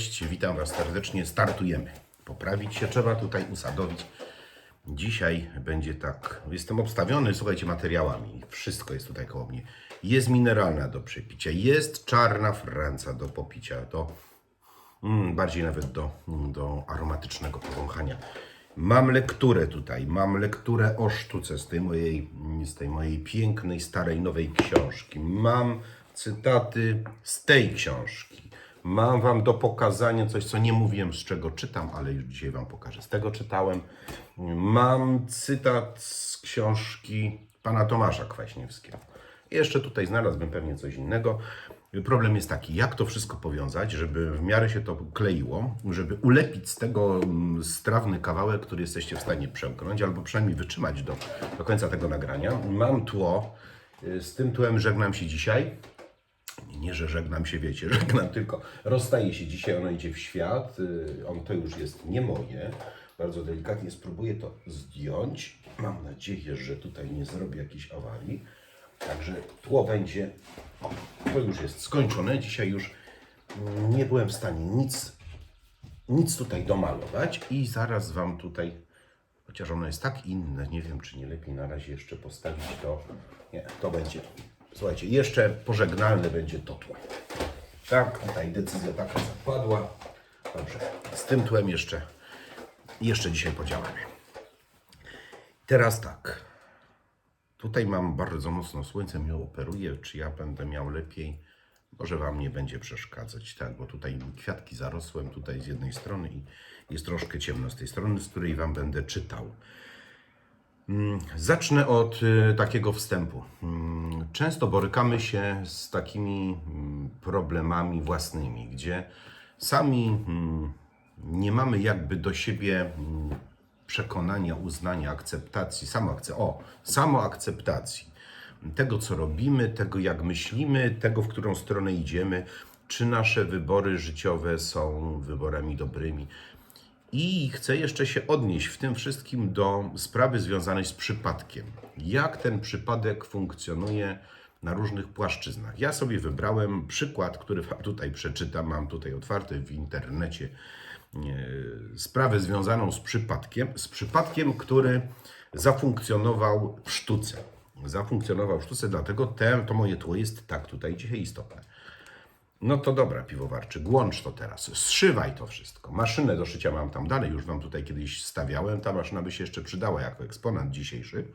Cześć, witam Was serdecznie. Startujemy. Poprawić się trzeba, tutaj usadowić. Dzisiaj będzie tak. Jestem obstawiony, słuchajcie, materiałami. Wszystko jest tutaj koło mnie. Jest mineralna do przepicia, jest czarna franca do popicia, do mm, bardziej nawet do, mm, do aromatycznego powąchania. Mam lekturę tutaj, mam lekturę o sztuce z tej mojej, mm, z tej mojej pięknej, starej, nowej książki. Mam cytaty z tej książki. Mam Wam do pokazania coś, co nie mówiłem, z czego czytam, ale już dzisiaj Wam pokażę. Z tego czytałem. Mam cytat z książki pana Tomasza Kwaśniewskiego. Jeszcze tutaj znalazłbym pewnie coś innego. Problem jest taki, jak to wszystko powiązać, żeby w miarę się to kleiło, żeby ulepić z tego mm, strawny kawałek, który jesteście w stanie przełknąć, albo przynajmniej wytrzymać do, do końca tego nagrania. Mam tło, y, z tym tłem żegnam się dzisiaj. Nie, że żegnam się, wiecie, żegnam, tylko rozstaję się dzisiaj, ono idzie w świat. y, On to już jest nie moje. Bardzo delikatnie spróbuję to zdjąć. Mam nadzieję, że tutaj nie zrobię jakiejś awarii. Także tło będzie, to już jest skończone. Dzisiaj już nie byłem w stanie nic, nic tutaj domalować i zaraz Wam tutaj, chociaż ono jest tak inne, nie wiem czy nie lepiej na razie jeszcze postawić to. Nie, to będzie, słuchajcie, jeszcze pożegnalne będzie to tło. Tak, tutaj decyzja taka zapadła. Dobrze, z tym tłem jeszcze, jeszcze dzisiaj podziałamy. Teraz tak. Tutaj mam bardzo mocno słońce, mnie operuje. Czy ja będę miał lepiej? Może Wam nie będzie przeszkadzać, tak? Bo tutaj kwiatki zarosłem tutaj z jednej strony i jest troszkę ciemno z tej strony, z której Wam będę czytał. Mm, Zacznę od y, takiego wstępu. Mm, Często borykamy się z takimi mm, problemami własnymi, gdzie sami nie mamy jakby do siebie przekonania, uznania, akceptacji, samoakce- o, samoakceptacji tego, co robimy, tego, jak myślimy, tego, w którą stronę idziemy, czy nasze wybory życiowe są wyborami dobrymi. I chcę jeszcze się odnieść w tym wszystkim do sprawy związanej z przypadkiem. Jak ten przypadek funkcjonuje na różnych płaszczyznach. Ja sobie wybrałem przykład, który tutaj przeczytam. Mam tutaj otwarty w internecie sprawę związaną z przypadkiem, z przypadkiem, który zafunkcjonował w sztuce. Zafunkcjonował w sztuce, dlatego te, to moje tło jest tak tutaj dzisiaj istotne. No to dobra, piwowarczyk, łącz to teraz, zszywaj to wszystko. Maszynę do szycia mam tam dalej, już Wam tutaj kiedyś stawiałem. Ta maszyna by się jeszcze przydała jako eksponat dzisiejszy,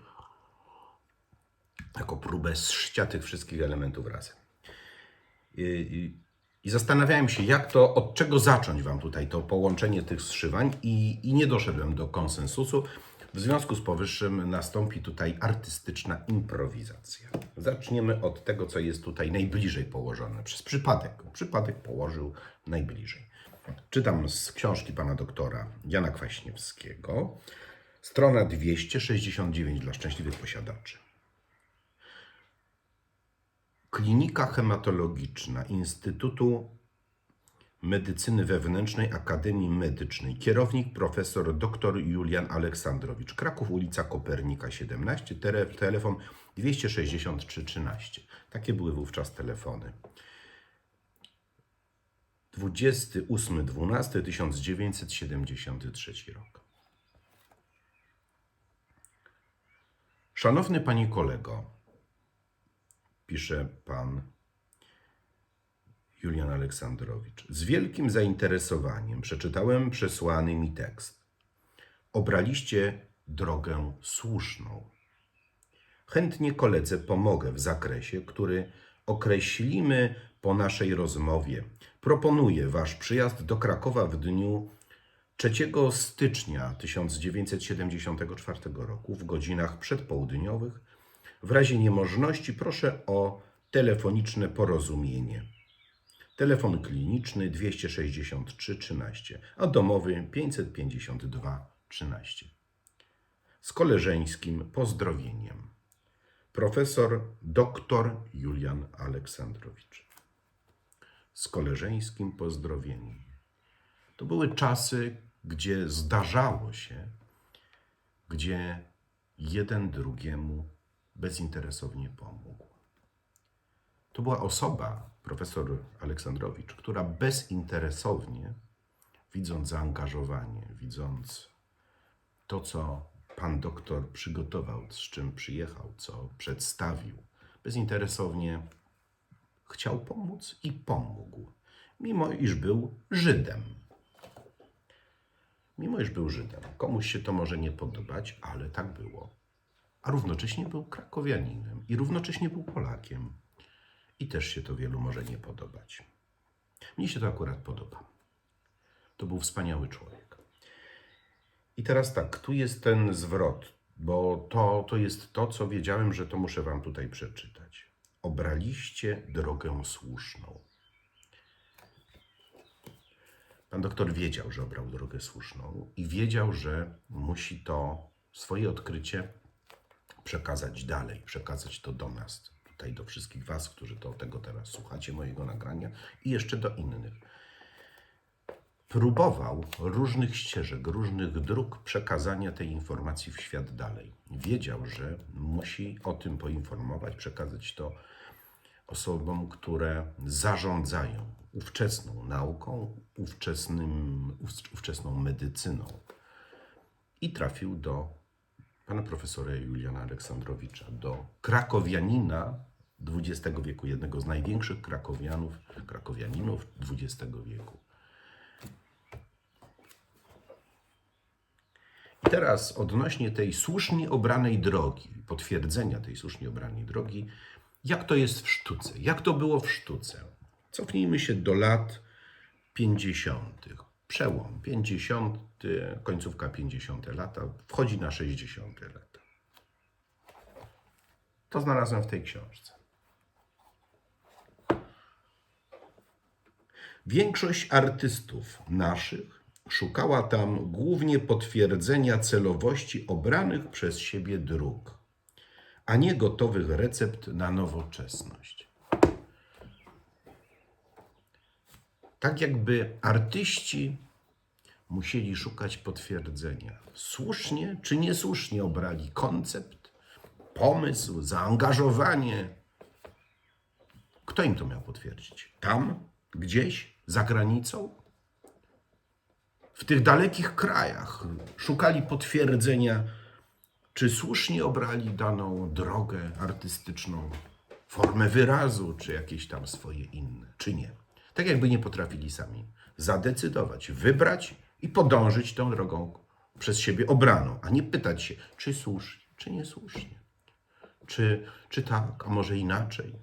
jako próbę zszycia tych wszystkich elementów razem. I, i, I zastanawiałem się, jak to, od czego zacząć Wam tutaj to połączenie tych zszywań i, i nie doszedłem do konsensusu. W związku z powyższym nastąpi tutaj artystyczna improwizacja. Zaczniemy od tego, co jest tutaj najbliżej położone, przez przypadek. Przypadek położył najbliżej. Czytam z książki pana doktora Jana Kwaśniewskiego, strona 269 dla szczęśliwych posiadaczy. Klinika hematologiczna Instytutu Medycyny Wewnętrznej Akademii Medycznej. Kierownik profesor dr Julian Aleksandrowicz. Kraków, ulica Kopernika 17, tele- telefon 263 13. Takie były wówczas telefony. 28.12.1973 rok. Szanowny panie kolego, pisze pan Julian Aleksandrowicz. Z wielkim zainteresowaniem przeczytałem przesłany mi tekst. Obraliście drogę słuszną. Chętnie koledze pomogę w zakresie, który określimy po naszej rozmowie. Proponuję Wasz przyjazd do Krakowa w dniu 3 stycznia 1974 roku w godzinach przedpołudniowych. W razie niemożności proszę o telefoniczne porozumienie. Telefon kliniczny 263 13, a domowy 552 13. Z koleżeńskim pozdrowieniem. Profesor dr Julian Aleksandrowicz. Z koleżeńskim pozdrowieniem. To były czasy, gdzie zdarzało się, gdzie jeden drugiemu bezinteresownie pomógł. To była osoba, profesor Aleksandrowicz, która bezinteresownie, widząc zaangażowanie, widząc to, co pan doktor przygotował, z czym przyjechał, co przedstawił, bezinteresownie chciał pomóc i pomógł, mimo iż był Żydem. Mimo iż był Żydem. Komuś się to może nie podobać, ale tak było. A równocześnie był krakowianinem i równocześnie był Polakiem. I też się to wielu może nie podobać. Mnie się to akurat podoba. To był wspaniały człowiek. I teraz tak, tu jest ten zwrot, bo to, to jest to, co wiedziałem, że to muszę wam tutaj przeczytać. Obraliście drogę słuszną. Pan doktor wiedział, że obrał drogę słuszną i wiedział, że musi to swoje odkrycie przekazać dalej, przekazać to do nas, tutaj do wszystkich Was, którzy to tego teraz słuchacie, mojego nagrania i jeszcze do innych. Próbował różnych ścieżek, różnych dróg przekazania tej informacji w świat dalej. Wiedział, że musi o tym poinformować, przekazać to osobom, które zarządzają ówczesną nauką, ówczesnym, ów- ówczesną medycyną. I trafił do pana profesora Juliana Aleksandrowicza, do krakowianina XX wieku, jednego z największych krakowianów, krakowianinów XX wieku. I teraz odnośnie tej słusznie obranej drogi, potwierdzenia tej słusznie obranej drogi, jak to jest w sztuce? Jak to było w sztuce? Cofnijmy się do lat 50. Przełom 50, końcówka 50 lata, wchodzi na 60 lata. To znalazłem w tej książce. Większość artystów naszych szukała tam głównie potwierdzenia celowości obranych przez siebie dróg, a nie gotowych recept na nowoczesność. Tak jakby artyści musieli szukać potwierdzenia. Słusznie czy niesłusznie obrali koncept, pomysł, zaangażowanie. Kto im to miał potwierdzić? Tam, gdzieś, za granicą? W tych dalekich krajach szukali potwierdzenia, czy słusznie obrali daną drogę artystyczną, formę wyrazu, czy jakieś tam swoje inne, czy nie. Tak jakby nie potrafili sami zadecydować, wybrać i podążyć tą drogą przez siebie obraną, a nie pytać się, czy słusznie, czy niesłusznie, czy, czy tak, a może inaczej.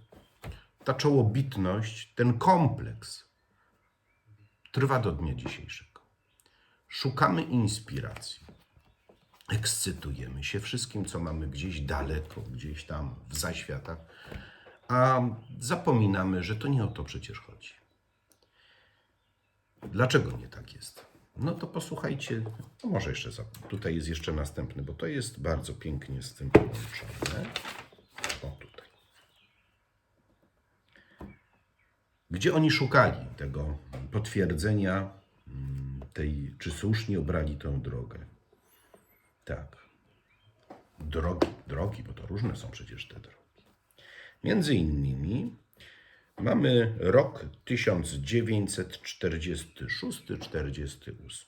Ta czołobitność, ten kompleks trwa do dnia dzisiejszego. Szukamy inspiracji. Ekscytujemy się wszystkim, co mamy gdzieś daleko, gdzieś tam w zaświatach, a zapominamy, że to nie o to przecież chodzi. Dlaczego nie tak jest? No to posłuchajcie, no może jeszcze za, tutaj jest jeszcze następny, bo to jest bardzo pięknie z tym połączone. O tutaj. Gdzie oni szukali tego potwierdzenia mm, tej, czy słusznie obrali tę drogę? Tak. Drogi, drogi, bo to różne są przecież te drogi. Między innymi mamy rok 1946-48.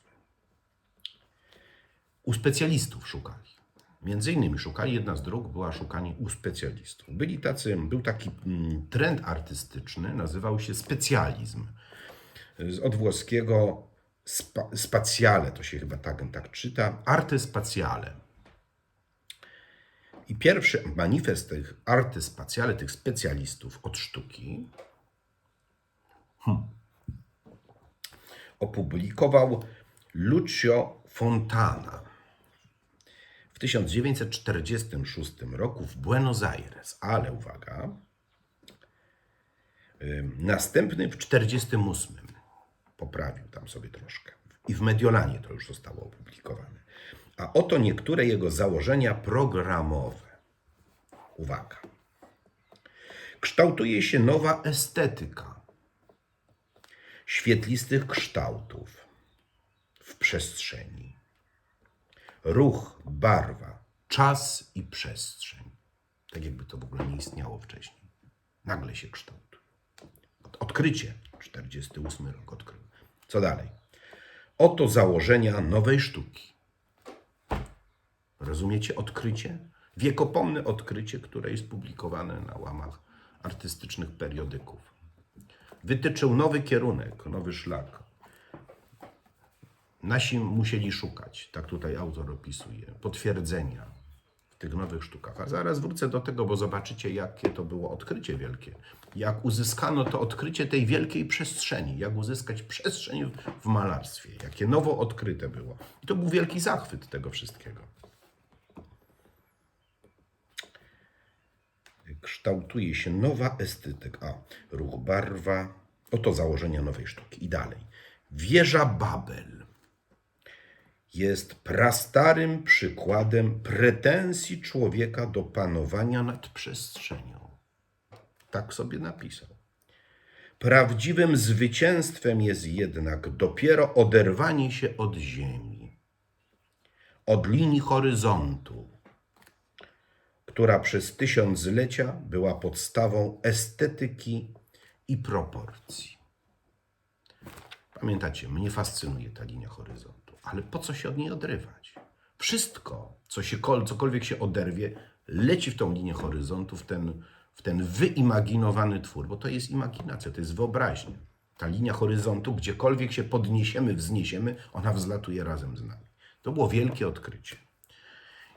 U specjalistów szukali. Między innymi szukali, jedna z dróg była szukanie u specjalistów. Byli tacy, był taki mm, trend artystyczny, nazywał się specjalizm. Od włoskiego spa, spatiale, to się chyba tak, tak czyta, arte spatiale. I pierwszy manifest tych spatiale, tych specjalistów od sztuki, hmm, opublikował Lucio Fontana w 1946 roku w Buenos Aires. Ale uwaga, następny w 1948 poprawił tam sobie troszkę. I w Mediolanie to już zostało opublikowane. A oto niektóre jego założenia programowe. Uwaga. Kształtuje się nowa estetyka świetlistych kształtów w przestrzeni. Ruch, barwa, czas i przestrzeń. Tak jakby to w ogóle nie istniało wcześniej. Nagle się kształtuje. odkrycie. 48 rok odkrył. Co dalej? Oto założenia nowej sztuki. Rozumiecie odkrycie? Wiekopomne odkrycie, które jest publikowane na łamach artystycznych periodyków. Wytyczył nowy kierunek, nowy szlak. Nasi musieli szukać, tak tutaj autor opisuje, potwierdzenia w tych nowych sztukach. A zaraz wrócę do tego, bo zobaczycie, jakie to było odkrycie wielkie. Jak uzyskano to odkrycie tej wielkiej przestrzeni, jak uzyskać przestrzeń w- malarstwie, jakie nowo odkryte było. I to był wielki zachwyt tego wszystkiego. Kształtuje się nowa estetyka. Ruch barwa, oto założenia nowej sztuki. I dalej. Wieża Babel jest prastarym przykładem pretensji człowieka do panowania nad przestrzenią. Tak sobie napisał. Prawdziwym zwycięstwem jest jednak dopiero oderwanie się od ziemi, od linii horyzontu, która przez tysiąclecia była podstawą estetyki i proporcji. Pamiętacie, mnie fascynuje ta linia horyzontu, ale po co się od niej odrywać? Wszystko, co się, cokolwiek się oderwie, leci w tą linię horyzontu, w ten, w ten wyimaginowany twór, bo to jest imaginacja, to jest wyobraźnia. Ta linia horyzontu, gdziekolwiek się podniesiemy, wzniesiemy, ona wzlatuje razem z nami. To było wielkie odkrycie.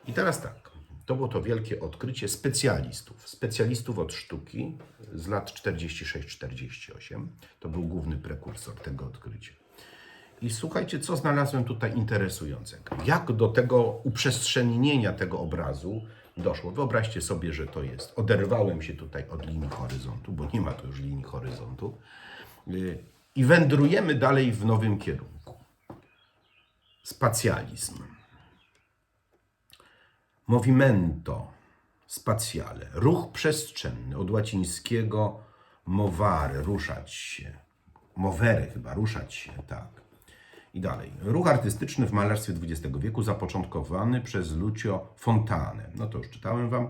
I teraz tak, to było to wielkie odkrycie specjalistów, specjalistów od sztuki z lat 46-48. To był główny prekursor tego odkrycia. I słuchajcie, co znalazłem tutaj interesującego. Jak do tego uprzestrzenienia tego obrazu doszło. Wyobraźcie sobie, że to jest. Oderwałem się tutaj od linii horyzontu, bo nie ma tu już linii horyzontu. Yy, I wędrujemy dalej w nowym kierunku. Spacjalizm. Movimento spatiale, ruch przestrzenny, od łacińskiego movare, ruszać się. Movere chyba, ruszać się, tak. I dalej. Ruch artystyczny w malarstwie XX wieku zapoczątkowany przez Lucio Fontane. No to już czytałem Wam.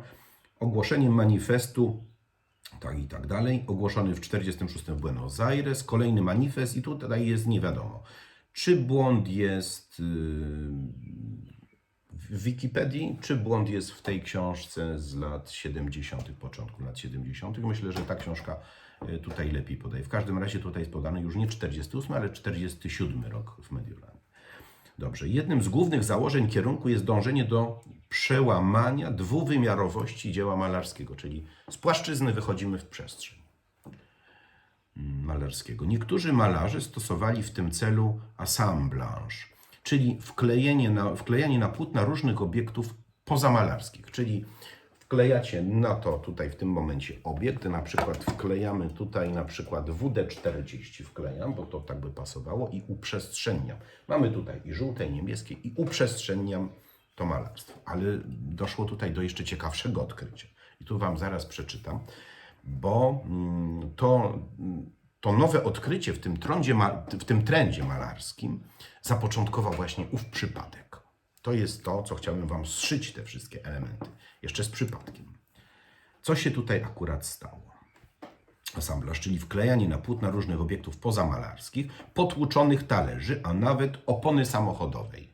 Ogłoszeniem manifestu, tak i tak dalej, ogłoszony w 46 w Buenos Aires. Kolejny manifest i tutaj jest nie wiadomo, czy błąd jest... Yy, w Wikipedii, czy błąd jest w tej książce z lat 70., początku lat 70. Myślę, że ta książka y, tutaj lepiej podaje. W każdym razie tutaj jest podany już nie 48, ale 47 rok w Mediolanie. Dobrze. Jednym z głównych założeń kierunku jest dążenie do przełamania dwuwymiarowości dzieła malarskiego, czyli z płaszczyzny wychodzimy w przestrzeń mm, malarskiego. Niektórzy malarze stosowali w tym celu assemblage, czyli wklejenie na, wklejanie na płótna różnych obiektów pozamalarskich, czyli wklejacie na to tutaj w tym momencie obiekt, na przykład wklejamy tutaj na przykład WD-40 wklejam, bo to tak by pasowało i uprzestrzeniam. Mamy tutaj i żółte, i niebieskie i uprzestrzeniam to malarstwo. Ale doszło tutaj do jeszcze ciekawszego odkrycia. I tu Wam zaraz przeczytam, bo mm, to, to nowe odkrycie w tym, trądzie, w tym trendzie malarskim zapoczątkował właśnie ów przypadek. To jest to, co chciałem Wam zszyć, te wszystkie elementy. Jeszcze z przypadkiem. Co się tutaj akurat stało? Asamblaż, czyli wklejanie na płótna różnych obiektów pozamalarskich, potłuczonych talerzy, a nawet opony samochodowej.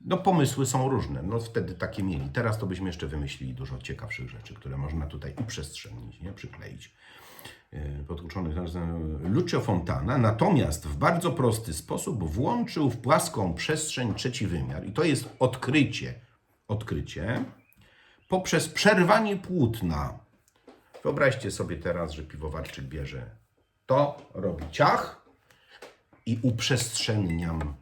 No pomysły są różne, no wtedy takie mieli. Teraz to byśmy jeszcze wymyślili dużo ciekawszych rzeczy, które można tutaj uprzestrzenić, nie? przykleić. Yy, Potłuczonych Lucio Fontana natomiast w bardzo prosty sposób włączył w płaską przestrzeń trzeci wymiar i to jest odkrycie, odkrycie poprzez przerwanie płótna. Wyobraźcie sobie teraz, że piwowarczyk bierze to, robi ciach i uprzestrzeniam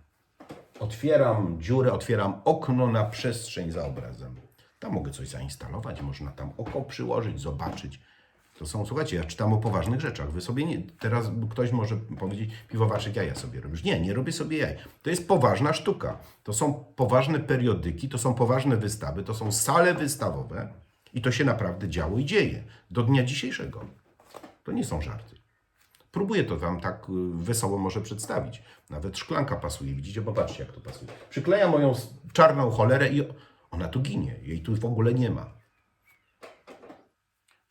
otwieram dziurę, otwieram okno na przestrzeń za obrazem. Tam mogę coś zainstalować, można tam oko przyłożyć, zobaczyć. To są, słuchajcie, ja czytam o poważnych rzeczach. Wy sobie nie, teraz ktoś może powiedzieć, piwowarzyk jaja sobie robisz. Nie, nie robię sobie jaj. To jest poważna sztuka. To są poważne periodyki, to są poważne wystawy, to są sale wystawowe i to się naprawdę działo i dzieje do dnia dzisiejszego. To nie są żarty. Próbuję to Wam tak y, wesoło może przedstawić. Nawet szklanka pasuje, widzicie? Popatrzcie, jak to pasuje. Przyklejam moją czarną cholerę i ona tu ginie. Jej tu w ogóle nie ma.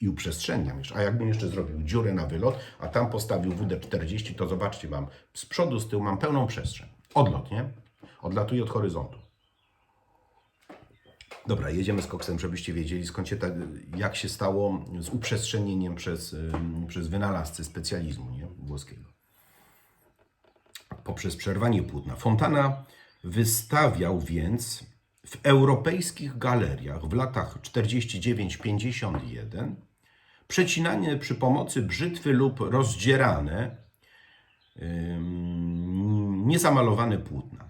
I uprzestrzeniam jeszcze. A jakbym jeszcze zrobił dziurę na wylot, a tam postawił WD-40, to zobaczcie, mam z przodu, z tyłu mam pełną przestrzeń. Odlot, nie? Odlatuje od horyzontu. Dobra, jedziemy z koksem, żebyście wiedzieli, skąd się tak, jak się stało z uprzestrzenieniem przez, przez wynalazcę specjalizmu nie? włoskiego. Poprzez przerwanie płótna. Fontana wystawiał więc w europejskich galeriach w latach 49-51 przecinane przy pomocy brzytwy lub rozdzierane, niezamalowane płótna.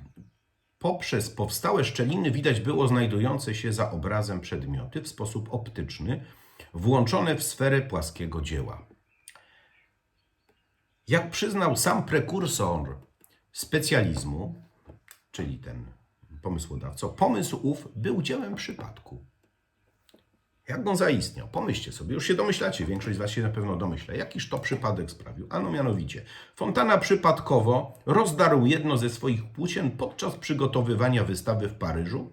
Poprzez powstałe szczeliny widać było znajdujące się za obrazem przedmioty w sposób optyczny, włączone w sferę płaskiego dzieła. Jak przyznał sam prekursor specjalizmu, czyli ten pomysłodawca, pomysł ów był dziełem przypadku. Jak on zaistniał? Pomyślcie sobie, już się domyślacie, większość z Was się na pewno domyśla, jakiż to przypadek sprawił. Ano mianowicie, Fontana przypadkowo rozdarł jedno ze swoich płócien podczas przygotowywania wystawy w Paryżu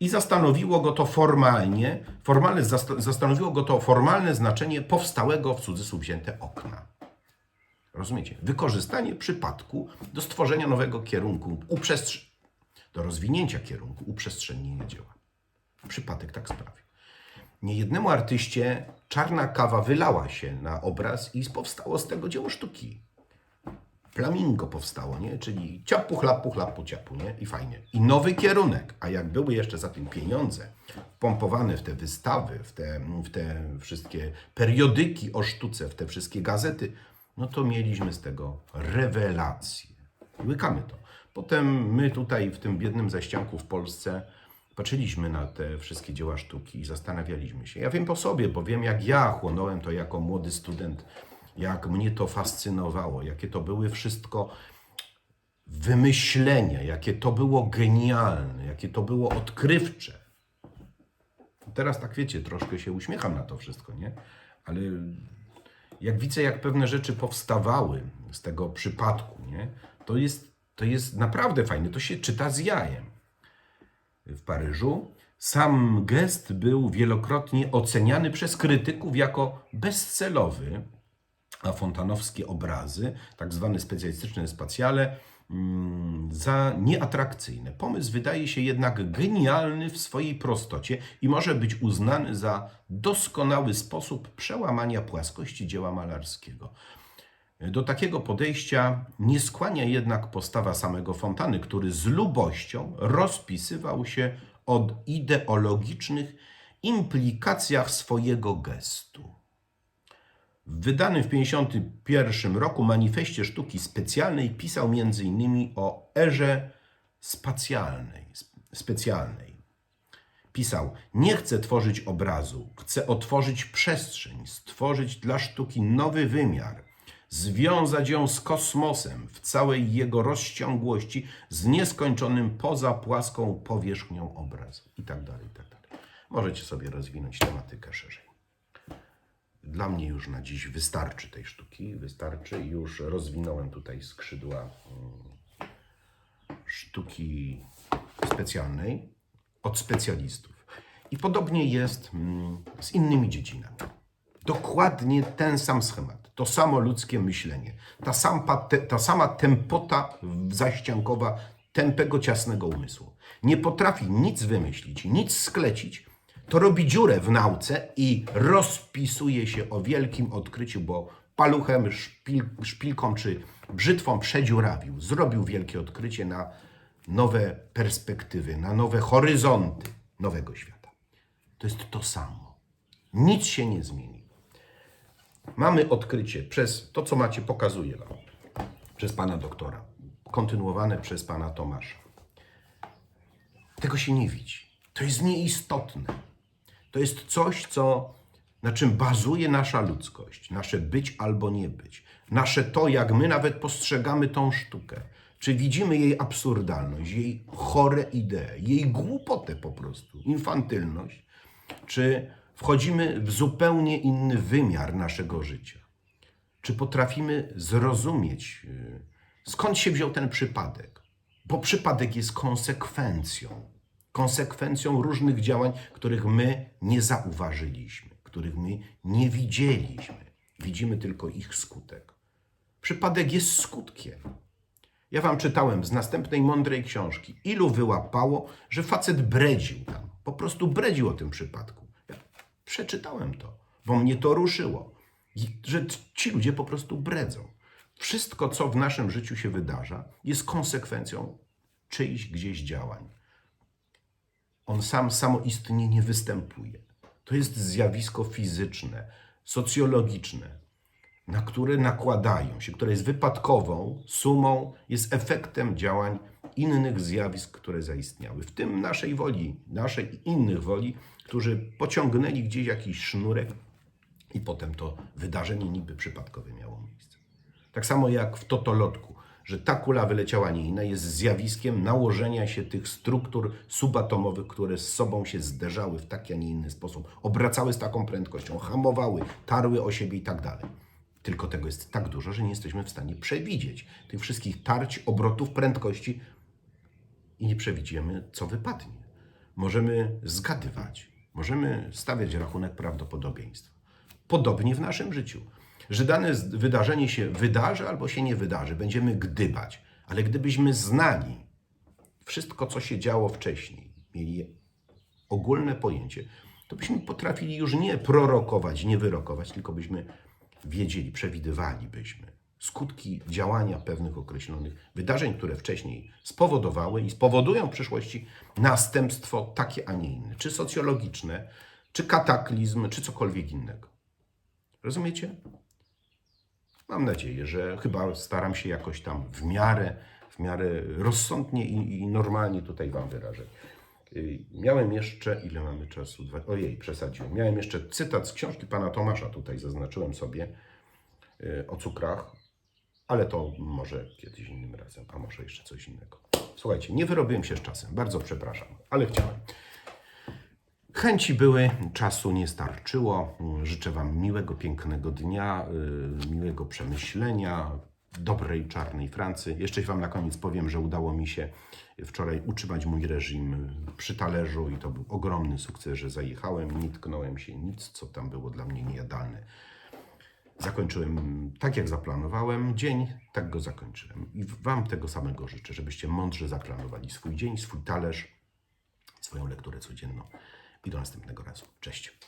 i zastanowiło go to formalnie, formalne, zasta- zastanowiło go to formalne znaczenie powstałego w cudzysłów wzięte okna. Rozumiecie? Wykorzystanie przypadku do stworzenia nowego kierunku, uprzestrz- do rozwinięcia kierunku, uprzestrzenienia dzieła. Przypadek tak sprawił. Niejednemu artyście czarna kawa wylała się na obraz i powstało z tego dzieło sztuki. Flamingo powstało, nie? Czyli ciapu, chlapu, chlapu, ciapu, nie? I fajnie. I nowy kierunek. A jak były jeszcze za tym pieniądze pompowane w te wystawy, w te, w te wszystkie periodyki o sztuce, w te wszystkie gazety, no to mieliśmy z tego rewelacje. I Łykamy to. Potem my tutaj w tym biednym zaścianku w Polsce patrzyliśmy na te wszystkie dzieła sztuki i zastanawialiśmy się. Ja wiem po sobie, bo wiem jak ja chłonąłem to jako młody student, jak mnie to fascynowało, jakie to były wszystko wymyślenia, jakie to było genialne, jakie to było odkrywcze. Teraz tak wiecie, troszkę się uśmiecham na to wszystko, nie? Ale jak widzę, jak pewne rzeczy powstawały z tego przypadku, nie? To jest, to jest naprawdę fajne, to się czyta z jajem. W Paryżu sam gest był wielokrotnie oceniany przez krytyków jako bezcelowy, a fontanowskie obrazy, tak zwane specjalistyczne spacjale, mm, za nieatrakcyjne. Pomysł wydaje się jednak genialny w swojej prostocie i może być uznany za doskonały sposób przełamania płaskości dzieła malarskiego. Do takiego podejścia nie skłania jednak postawa samego Fontany, który z lubością rozpisywał się o ideologicznych implikacjach swojego gestu. W wydanym w 1951 roku manifestie sztuki specjalnej pisał m.in. o erze spacjalnej, sp- specjalnej. Pisał: Nie chcę tworzyć obrazu, chcę otworzyć przestrzeń, stworzyć dla sztuki nowy wymiar, związać ją z kosmosem w całej jego rozciągłości, z nieskończonym poza płaską powierzchnią obrazu. I tak dalej, i tak dalej. Możecie sobie rozwinąć tematykę szerzej. Dla mnie już na dziś wystarczy tej sztuki, wystarczy. Już rozwinąłem tutaj skrzydła mm, sztuki specjalnej od specjalistów. I podobnie jest mm, z innymi dziedzinami. Dokładnie ten sam schemat, to samo ludzkie myślenie, ta, sama, te, ta sama tempota zaściankowa tępego, ciasnego umysłu. Nie potrafi nic wymyślić, nic sklecić, to robi dziurę w nauce i rozpisuje się o wielkim odkryciu, bo paluchem, szpil, szpilką czy brzytwą przedziurawił, zrobił wielkie odkrycie na nowe perspektywy, na nowe horyzonty nowego świata. To jest to samo. Nic się nie zmieni. Mamy odkrycie przez to, co macie, pokazuję Wam, przez pana doktora, kontynuowane przez pana Tomasza. Tego się nie widzi. To jest nieistotne. To jest coś, co, na czym bazuje nasza ludzkość, nasze być albo nie być, nasze to, jak my nawet postrzegamy tą sztukę. Czy widzimy jej absurdalność, jej chore idee, jej głupotę po prostu, infantylność, czy wchodzimy w zupełnie inny wymiar naszego życia? Czy potrafimy zrozumieć, y, skąd się wziął ten przypadek? Bo przypadek jest konsekwencją konsekwencją różnych działań, których my nie zauważyliśmy, których my nie widzieliśmy. Widzimy tylko ich skutek. Przypadek jest skutkiem. Ja wam czytałem z następnej mądrej książki, ilu wyłapało, że facet bredził tam. Po prostu bredził o tym przypadku. Przeczytałem to, bo mnie to ruszyło. Że ci ludzie po prostu bredzą. Wszystko, co w naszym życiu się wydarza, jest konsekwencją czyichś gdzieś działań. On sam samoistnie nie występuje. To jest zjawisko fizyczne, socjologiczne, na które nakładają się, które jest wypadkową sumą, jest efektem działań innych zjawisk, które zaistniały. W tym naszej woli, naszej i innych woli, którzy pociągnęli gdzieś jakiś sznurek i potem to wydarzenie niby przypadkowe miało miejsce. Tak samo jak w totolotku, że ta kula wyleciała nie inna, jest zjawiskiem nałożenia się tych struktur subatomowych, które z sobą się zderzały w taki, a nie inny sposób, obracały z taką prędkością, hamowały, tarły o siebie i tak dalej. Tylko tego jest tak dużo, że nie jesteśmy w stanie przewidzieć tych wszystkich tarć, obrotów, prędkości i nie przewidzimy, co wypadnie. Możemy zgadywać, możemy stawiać rachunek prawdopodobieństwa. Podobnie w naszym życiu. Że dane wydarzenie się wydarzy albo się nie wydarzy, będziemy gdybać. Ale gdybyśmy znali wszystko, co się działo wcześniej, mieli ogólne pojęcie, to byśmy potrafili już nie prorokować, nie wyrokować, tylko byśmy wiedzieli, przewidywalibyśmy skutki działania pewnych określonych wydarzeń, które wcześniej spowodowały i spowodują w przyszłości następstwo takie, a nie inne, czy socjologiczne, czy kataklizm, czy cokolwiek innego. Rozumiecie? Mam nadzieję, że chyba staram się jakoś tam w miarę, w miarę rozsądnie i, i normalnie tutaj Wam wyrażać. Y, Miałem jeszcze, ile mamy czasu? Dwa, ojej, przesadziłem. Miałem jeszcze cytat z książki pana Tomasza, tutaj zaznaczyłem sobie y, o cukrach, ale to może kiedyś innym razem, a może jeszcze coś innego. Słuchajcie, nie wyrobiłem się z czasem, bardzo przepraszam, ale chciałem. Chęci były, czasu nie starczyło. Życzę Wam miłego, pięknego dnia, y, miłego przemyślenia, dobrej czarnej Francy. Jeszcze Wam na koniec powiem, że udało mi się wczoraj utrzymać mój reżim przy talerzu i to był ogromny sukces, że zajechałem, nie tknąłem się nic, co tam było dla mnie niejadalne. Zakończyłem tak, jak zaplanowałem dzień, tak go zakończyłem. I Wam tego samego życzę, żebyście mądrze zaplanowali swój dzień, swój talerz, swoją lekturę codzienną. I do następnego razu. Cześć.